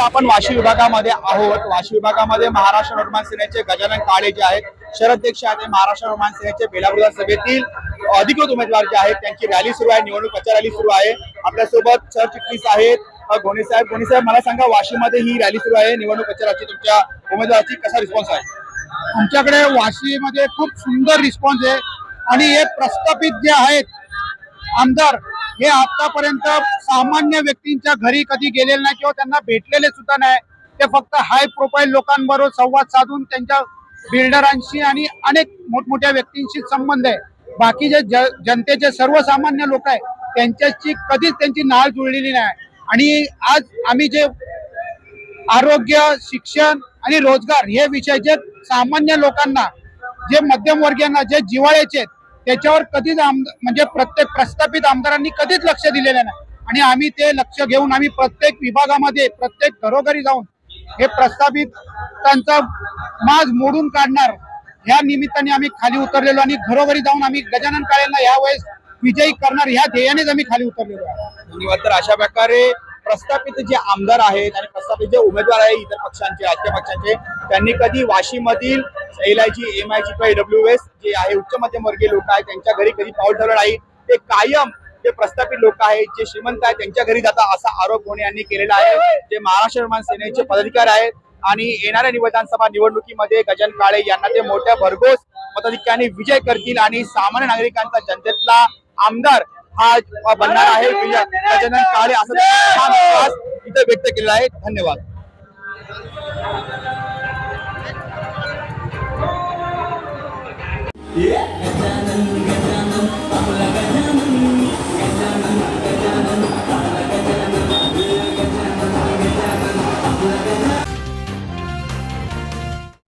आपण वाशी विभागामध्ये आहोत. वाशी विभागामध्ये महाराष्ट्र निर्माण सेनेचे गजानन काळे जे आहेत शहराध्यक्ष आहेत महाराष्ट्र निर्माण सेनेचे बेलापूर सभेतील अधिकृत उमेदवार जे आहेत त्यांची रॅली सुरू आहे निवडणूक प्रचार रॅली सुरू आहे. आपल्यासोबत सरचिटणीस आहेत अ, गोणे साहेब. साहेब मला सांगा वाशीमध्ये ही रॅली सुरू आहे निवडणूक प्रचाराची तुमच्या उमेदवाराची कसा रिस्पॉन्स आहे? आमच्याकडे वाशीमध्ये खूप सुंदर रिस्पॉन्स आहे. आणि हे प्रस्थापित जे आहेत आमदार हे आतापर्यंत सामान्य व्यक्तींच्या घरी कधी गेलेले नाही किंवा त्यांना भेटलेले सुद्धा नाही. ते फक्त हाय प्रोफाईल लोकांबरोबर संवाद साधून त्यांच्या बिल्डरांशी आणि अनेक मोठमोठ्या व्यक्तींशी संबंध आहे. बाकी जे जनतेचे सर्वसामान्य लोक आहेत त्यांच्याशी कधीच त्यांची नाळ जुळलेली नाही. आणि आज आम्ही जे आरोग्य शिक्षण आणि रोजगार हे विषय जे सामान्य लोकांना जे मध्यमवर्गीयांना जे जिवाळ्याचे आहेत त्याच्यावर कधीच म्हणजे प्रत्येक प्रस्थापित आमदारांनी कधीच लक्ष दिलेलं नाही. आणि आम्ही ते लक्ष घेऊन आम्ही प्रत्येक विभागामध्ये प्रत्येक घरोघरी जाऊन हे प्रस्थापितांचा माज मोडून काढणार या निमित्ताने आम्ही खाली उतरलेलो आणि घरोघरी जाऊन आम्ही गजानन काळेंना यावेळेस विजयी करणार ह्या ध्येयानेच आम्ही खाली उतरलेलो आहे. धन्यवाद. तर अशा प्रकारे प्रस्थापित जे आमदार आहेत आणि प्रस्थापित जे उमेदवार आहेत इतर पक्षांचे राजकीय पक्षांचे त्यांनी कधी वाशीमधील L I G M I G किंवा डब्ल्यू एस जे आहे उच्च मध्यमवर्गीय लोक आहेत त्यांच्या घरी कधी पाऊल ठरलं नाही ते कायम जे प्रस्थापित लोक आहेत जे श्रीमंत आहेत त्यांच्या घरी जातात असा आरोप गोणे यांनी केलेला आहे. जे महाराष्ट्र निर्माण सेनेचे पदाधिकारी आहेत आणि येणाऱ्या विधानसभा निवडणुकीमध्ये गजन काळे यांना ते मोठ्या भरघोस मताधिक्याने विजय करतील आणि सामान्य नागरिकांचा जनतेतला आमदार हा। बनणार है गजानन काळे असं विश्वास इथं व्यक्त केलेला आहे धन्यवाद। Yeah.